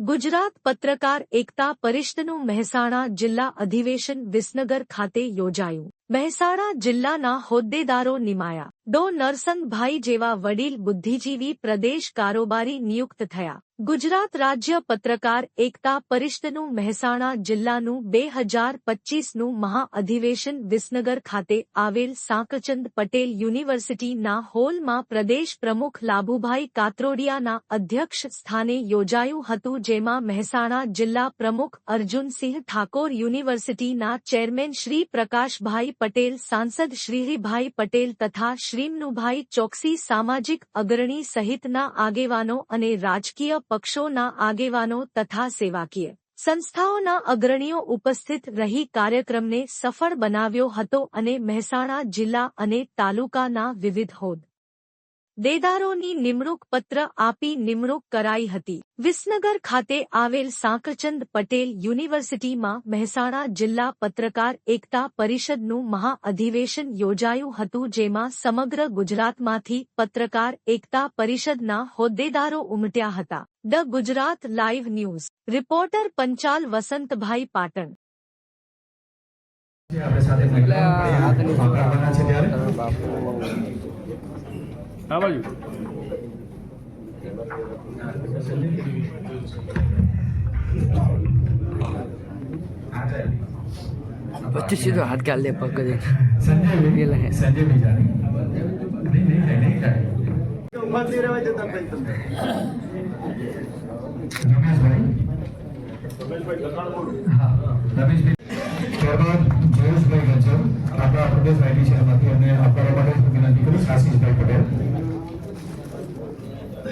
ગુજરાત પત્રકાર એકતા પરિષદનું મહેસાણા જિલ્લા અધિવેશન વિસનગર ખાતે યોજાયું. મહેસાણા જિલ્લાના હોદ્દેદારો નિમાયા. ડો નરસંગભાઈ જેવા વડીલ બુદ્ધિજીવી પ્રદેશ કારોબારી નિયુક્ત થયા. ગુજરાત રાજ્ય પત્રકાર એકતા પરિષદનું મહેસાણા જિલ્લાનું બે હજાર પચીસનું મહાઅધિવેશન વિસનગર ખાતે આવેલ સાંકચંદ પટેલ યુનિવર્સિટીના હોલમાં પ્રદેશ પ્રમુખ લાભુભાઈ કાત્રોડિયાના અધ્યક્ષ સ્થાને યોજાયું હતું, જેમાં મહેસાણા જિલ્લા પ્રમુખ અર્જુનસિંહ ઠાકોર યુનિવર્સિટીના ચેરમેન શ્રી પ્રકાશભાઈ પટેલ, સાંસદ શ્રીહરીભાઈ પટેલ તથા શ્રીમનુભાઈ ચોકસી સામાજિક અગ્રણી સહિતના આગેવાનો અને રાજકીય પક્ષોના આગેવાનો તથા સેવાકીય સંસ્થાઓના અગ્રણીઓ ઉપસ્થિત રહી કાર્યક્રમને સફળ બનાવ્યો હતો અને મહેસાણા જિલ્લા અને તાલુકાના વિવિધ હોદ દેદારોની નિમણૂક પત્ર આપી નિમણૂક કરાઈ હતી. વિસનગર ખાતે આવેલ સાંકરચંદ પટેલ યુનિવર્સિટીમાં મહેસાણા જિલ્લા પત્રકાર એકતા પરિષદનું મહાઅધિવેશન યોજાયું હતું જેમાં સમગ્ર ગુજરાતમાંથી પત્રકાર એકતા પરિષદના હોદ્દેદારો ઉમટ્યા હતા. The Gujarat live news. Reporter Panchal Vasantbhai Patan. આપણે સાથે મહિલાઓ પણ વાપરવાના છે ત્યારે આ બાજુ પચીસ સીધો હાથ ગાલ દે પગ દે સંજય પેલા હે. સંજય બીજાની નહીં નહીં થાય નહીં થાય રમેશભાઈ હા રમેશભાઈ ત્યારબાદ જયેશભાઈ ગજ્જર આપણા પ્રદેશ આઈડી શહેરમાંથી અને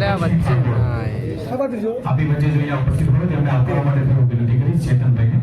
અલ્યા વચ્ચે આપી વચ્ચે જોઈને ઉપસ્થિત હોય તેમને આપવા માટે થોડું વિનંતી કરી ચેતનભાઈને